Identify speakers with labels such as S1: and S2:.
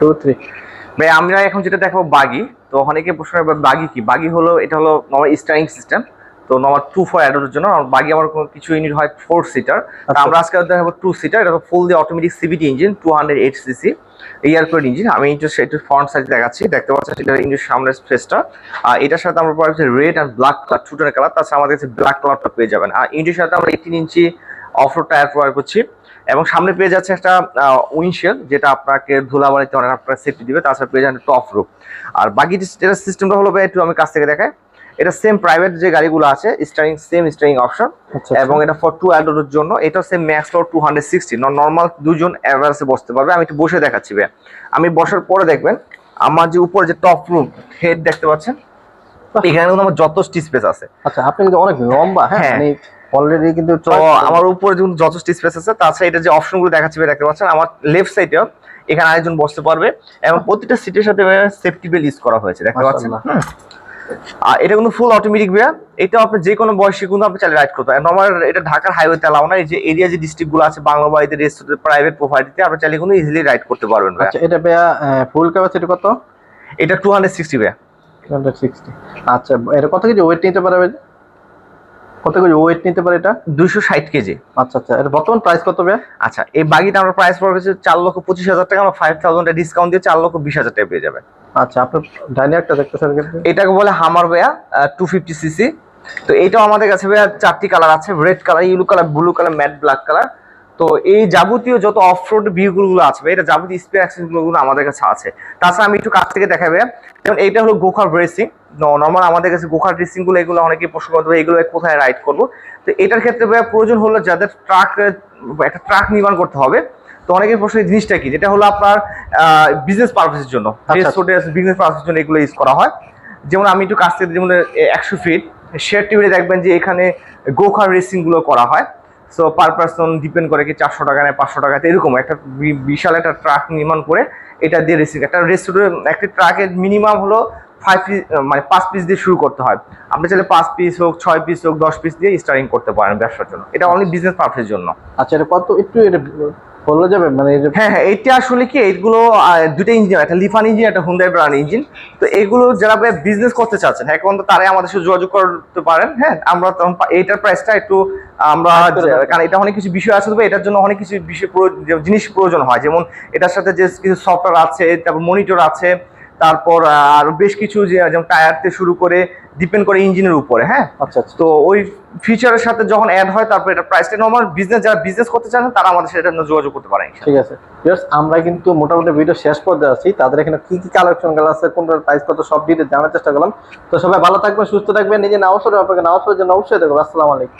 S1: Two three
S2: ভাই আমরা এখন যেটা দেখাবো বাগি তো অনেকে প্রশ্ন বাগি কি বাগি হলো এটা হলো নর্মাল স্টারিং সিস্টেম তো নর্মাল টু ফোর অ্যাডোর জন্য বাগি আমার কোনো কিছু ইউনিট হয় ফোর সিটার
S1: আচ্ছা।
S2: আমরা আজকে দেখাবো টু সিটার এটা ফুল দিয়ে automatic CVT engine two hundred eight CC airport engine আমি একটু একটু ফ্রন্ট সাইড দেখাচ্ছি দেখতে পাচ্ছেন এটা ইঞ্জিন সামনের স্পেসটা আর এটার সাথে আমরা পাচ্ছি red and black colour two টোনের কালার তাছাড়া আমাদের কাছে ব্ল্যাক কালারটা পেয়ে যাবেন আর ইঞ্জিনের সাথে আমরা eighteen inch off road tyre provide করছি। এবং সামনে পেয়ে যাচ্ছে একটা উইন্ডশিল যেটা আপনাকে ধুলা ধুলাবাড়িতে অনেক আপনার সেফটি দিবে তাছাড়া পেয়ে যাবেন টপ রুপ আর বাকি যেটা সিস্টেমটা হলো একটু আমি কাছ থেকে দেখাই। এটা সেম প্রাইভেট যে গাড়িগুলো আছে স্টারিং সেম স্টারিং অপশন এবং এটা ফর টু অ্যাডোর জন্য এটা same max for two hundred sixty normal দুজন অ্যাভারেজে বসতে পারবে। আমি একটু বসে দেখাচ্ছি ভাই। আমি বসার পরে দেখবেন আমার যে উপরে যে টপ রুম হেড দেখতে পাচ্ছেন এখানে কিন্তু আমার যত স্পেস আছে।
S1: আচ্ছা আপনি কিন্তু অনেক লম্বা হ্যাঁ?
S2: হ্যাঁ।
S1: মানে অলরেডি কিন্তু
S2: তো আমার উপরে যেমন যথেষ্ট স্পেস আছে তাছাড়া এটা যে অপশনগুলো দেখাচ্ছি ভাই দেখতে পাচ্ছেন? আমার লেফট সাইডেও এখানে আরেকজন বসতে পারবে এবং প্রতিটা সিটের সাথে সেফটি বেল ইউজ করা হয়েছে দেখতে পাচ্ছেন। আর এটা কিন্তু ফুল অটোমেটিক ভাইয়া। এটা আপনি যে কোনো বয়সে কিন্তু আপনি চালিয়ে রাইড করতে পারেন। নর্মাল এটা ঢাকার হাইওয়েতে এলাও না এই যে এরিয়া যে ডিস্ট্রিক্টগুলো আছে বাংলা বাড়িতে রেস্টুরেন্ট প্রাইভেট প্রোভাইডারতে আপনি চালিয়ে কিন্তু ইজিলি রাইড করতে পারবেন
S1: আচ্ছা এটা ভাইয়া ফুল ক্যাপাসিটি কত?
S2: এটা টু হান্ড্রেড সিক্সটি ভাইয়া।
S1: হান্ড্রেড সিক্সটি আচ্ছা এটা কত কেজি? ওয়েট নিতে পারে ভাই? কত কেজি ওয়েট নিতে পারে এটা?
S2: দুইশো ষাট কেজি।
S1: আচ্ছা আচ্ছা। এটা বর্তমান প্রাইস কত ভাইয়া?
S2: আচ্ছা এই বাগিটা আমরা প্রাইস পড়বে হচ্ছে চার লক্ষ পঁচিশ হাজার টাকা আমরা ফাইভ থাউজেন্ড ডিসকাউন্ট দিয়ে চার লক্ষ বিশ হাজার টাকা পেয়ে যাবেন।
S1: আচ্ছা আপনার ডাইনি একটা দেখতেছেন
S2: এটাকে বলে হামার ভাইয়া টু ফিফটি সিসি তো এটাও আমাদের কাছে ভাইয়া চারটি কালার আছে red colour yellow colour blue colour matte black colour তো এই যাবতীয় যত অফ রোড ভিউগুলো আছে ভাই, এটা যাবতীয় স্পেয়ার অ্যাক্সেসগুলো আমাদের কাছে আছে। তাছাড়া আমি একটু কাছ থেকে ভাইয়া যেমন এইটা হলো গোখার রেসিং নর্মাল আমাদের কাছে গোখার রেসিংগুলো এগুলো অনেকে প্রশ্ন করতে এগুলো কোথায় রাইড করব? তো এটার ক্ষেত্রে প্রয়োজন হলো যাদের ট্রাক একটা ট্রাক নির্মাণ করতে হবে। তো অনেকের প্রশ্ন জিনিসটা কি? যেটা হলো আপনার বিজনেস পারপাসের জন্য
S1: আচ্ছা।
S2: বিজনেস পারপাসের জন্য এগুলো ইউজ করা হয়। যেমন আমি একটু কাছ থেকে যেমন একশো ফিট শেয়ার টিভিতে দেখবেন যে এখানে গোখার রেসিংগুলো করা হয়। সো পার পার্সন ডিপেন্ড করে কি চারশো টাকা নেয় পাঁচশো টাকাতে এরকম একটা বিশাল একটা ট্রাক নির্মাণ করে এটা দিয়ে রেসিং একটা রেস্টুরেন্ট একটা ট্রাকের মিনিমাম হলো ফাইভ পিস মানে পাঁচ পিস দিয়ে শুরু করতে হয়। আপনি চাইলে পাঁচ পিস হোক ছয় পিস হোক দশ পিস দিয়ে স্টার্টিং করতে পারেন ব্যবসার জন্য। এটা অনলি বিজনেস পারপাসের জন্য।
S1: আচ্ছা এটা কত একটু এটা যাবে? মানে
S2: হ্যাঁ হ্যাঁ এটা আসলে কি এইগুলো দুটো ইঞ্জিন একটা লিফান ইঞ্জিন একটা হুন্ডাই ইঞ্জিন তো এগুলো যারা বিজনেস করতে চাচ্ছেন হ্যাঁ এখন তো তারাই আমাদের সাথে যোগাযোগ করতে পারেন হ্যাঁ আমরা তখন এইটার প্রাইসটা একটু আমরা কারণ এটা অনেক কিছু বিষয় আছে তবে এটার জন্য অনেক কিছু বিষয় জিনিস প্রয়োজন হয়। যেমন এটার সাথে যে কিছু সফটওয়্যার আছে তারপর মনিটর আছে তারপর আর বেশ কিছু যে যেমন টায়ার থেকে শুরু করে ডিপেন্ড করে ইঞ্জিনের উপরে হ্যাঁ?
S1: আচ্ছা আচ্ছা।
S2: তো ওই ফিচারের সাথে যখন অ্যাড হয় তারপর এটা প্রাইসটা নর্মাল বিজনেস যারা বিজনেস করতে চান তারা আমাদের সাথে এটা যোগাযোগ করতে পারেন
S1: ঠিক আছে। আমরা কিন্তু মোটামুটি ভিডিও শেষ পর্যায়ে আছি। তাদের এখানে কি কি কালেকশনগুলো আছে কোনটার প্রাইস কত সব ডিটেল জানার চেষ্টা করলাম। তো সবাই ভালো থাকবেন সুস্থ থাকবেন নিজে নাও সরে আপনাকে নাও সরে জন্য অবশ্যই দেখো। আসসালামু আলাইকুম।